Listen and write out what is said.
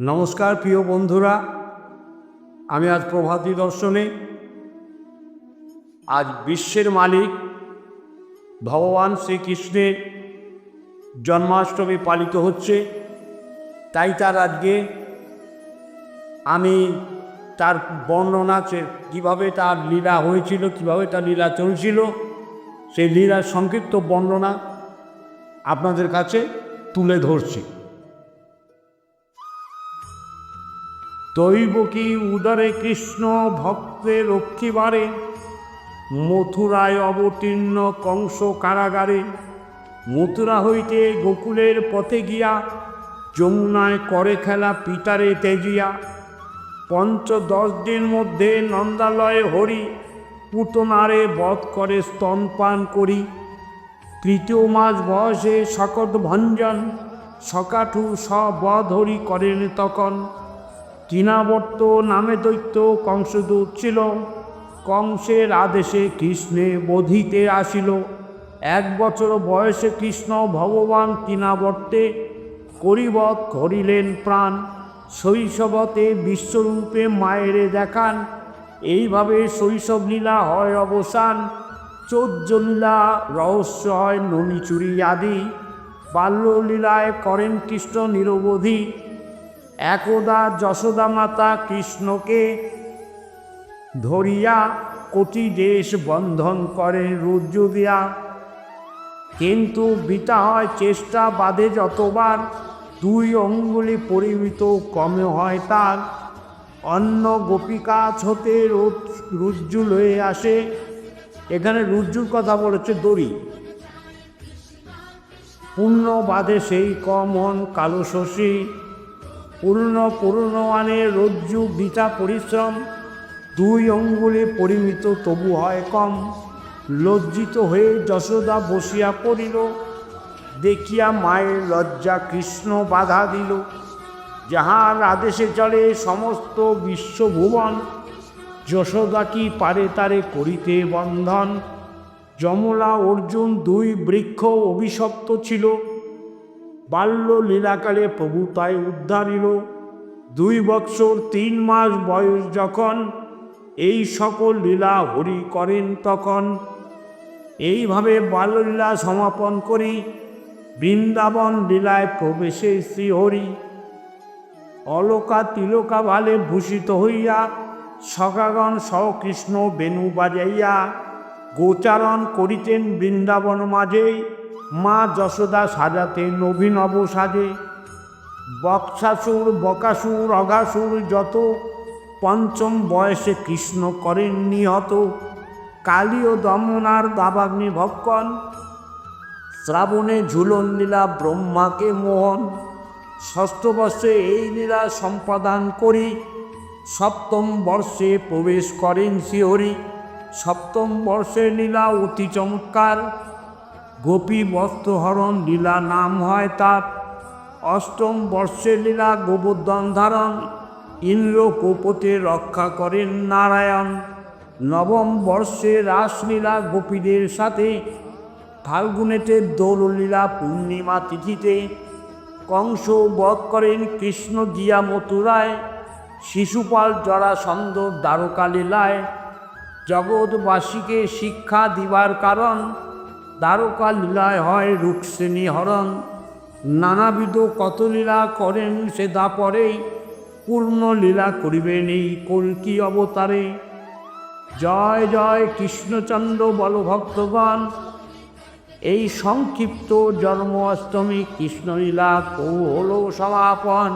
নমস্কার প্রিয় বন্ধুরা, আমি আজ প্রভাতী দর্শনে। আজ বিশ্বের মালিক ভগবান শ্রীকৃষ্ণের জন্মাষ্টমী পালিত হচ্ছে, তাই তার আজকে আমি তার বর্ণনা কীভাবে তার লীলা হয়েছিল, কীভাবে তার লীলা চলছিল, সেই লীলার সংক্ষিপ্ত বর্ণনা আপনাদের কাছে তুলে ধরছি। দৈব কি উদরে কৃষ্ণ ভক্তে রক্ষিবারে মথুরায় অবতীর্ণ কংস কারাগারে। মথুরা হইতে গোকুলের পথে গিয়া যমুনায় করে খেলা পিতারে তেজিয়া। পঞ্চ দশ দিন মধ্যে নন্দালয়ে হরি পুতনারে বধ করে স্তনপান করি। তৃতীয় মাস বয়সে শকট ভঞ্জন সকাঠু সবধ হরি করেন তখন। চীনাবর্ত নামে দৈত্য কংসদূত ছিল। কংসের আদেশে কৃষ্ণে বোধিতে আসিল। এক বছর বয়সে কৃষ্ণ ভগবান চীনাবর্তে করিবত করিলেন প্রাণ। শৈশবতে বিশ্বরূপে মায়েরে দেখান। এইভাবে শৈশব লীলা হয় অবসান। চোদ্দ লীলা, রহস্য হয় ননিচুরি আদি। বাল্যলীলায় করেন কৃষ্ণ নিরবধি। একদা যশোদা মাতা কৃষ্ণকে ধরিয়া কোটি দেশ বন্ধন করে রুজ্জু দিয়া। কিন্তু বিতা হয় চেষ্টা বাদে যতবার, দুই অঙ্গুলি পরিমিত কমে হয় তার। অন্য গোপিকা হতে রুজ্জু লয়ে আসে। এখানে রুজ্জুর কথা বলেছে দড়ি। পূর্ণ বাদে সেই কমন কালো শশী। পূর্ণ পূর্ণমানে রজ্জু বিটা পরিশ্রম। দুই অঙ্গুলে পরিমিত তবু হয় কম। লজ্জিত হয়ে যশোদা বসিয়া পড়িল। দেখিয়া মায়ের লজ্জা কৃষ্ণ বাধা দিল। যাহার আদেশে চলে সমস্ত বিশ্বভুবন। যশোদা কি পারে তারে করিতে বন্ধন? যমলা অর্জুন দুই বৃক্ষ অভিশপ্ত ছিল। বাল্য লীলাকালে প্রভু তাই উদ্ধারিল। দুই বৎসর তিন মাস বয়স যখন এই সকল লীলা হরি করেন তখন এইভাবে বাল্যলীলা সমাপন করি, বৃন্দাবন লীলায় প্রবেশে শ্রীহরি। অলকা তিলকা ভালে ভূষিত হইয়া সকাগণ সকৃষ্ণ বেণু বাজাইয়া গোচারণ করিতেন বৃন্দাবন মাঝেই। মা যশোদা সাজাতেন অভিনব সাজে। বক্সাসুর, বকাসুর, অগাসুর যত, পঞ্চম বয়সে কৃষ্ণ করেন নিহত। কালী ও দমনার দাবাগ্নি ভক্ষণ। শ্রাবণে ঝুলন লীলা ব্রহ্মাকে মোহন। ষষ্ঠ বর্ষে এই লীলা সম্পাদন করি। সপ্তম বর্ষে প্রবেশ করেন শ্রীহরি সপ্তম বর্ষের লীলা অতি চমৎকার। গোপী বস্ত্রহরণ লীলা নাম হয় তার। অষ্টম বর্ষের লীলা গোবর্ধন ধারণ ইন্দ্র কোপতে রক্ষা করেন নারায়ণ। নবম বর্ষে রাসলীলা গোপীদের সাথে ফাল্গুনেতে দোললীলা পূর্ণিমা তিথিতে কংস বধ করেন কৃষ্ণ গিয়া মথুরায়, শিশুপাল জরাসন্ধ দ্বারকা লীলায়। জগৎবাসীকে শিক্ষা দিবার কারণ দ্বারকা লীলায় হয় রুক্মিণী হরণ। নানাবিধ কত লীলা করেন সে দাপরেই পূর্ণ লীলা করিবেন এই কলকি অবতারে। জয় জয় কৃষ্ণচন্দ্র বলভক্তগণ, এই সংক্ষিপ্ত জন্মাষ্টমী কৃষ্ণলীলা কৌহল সমাপন।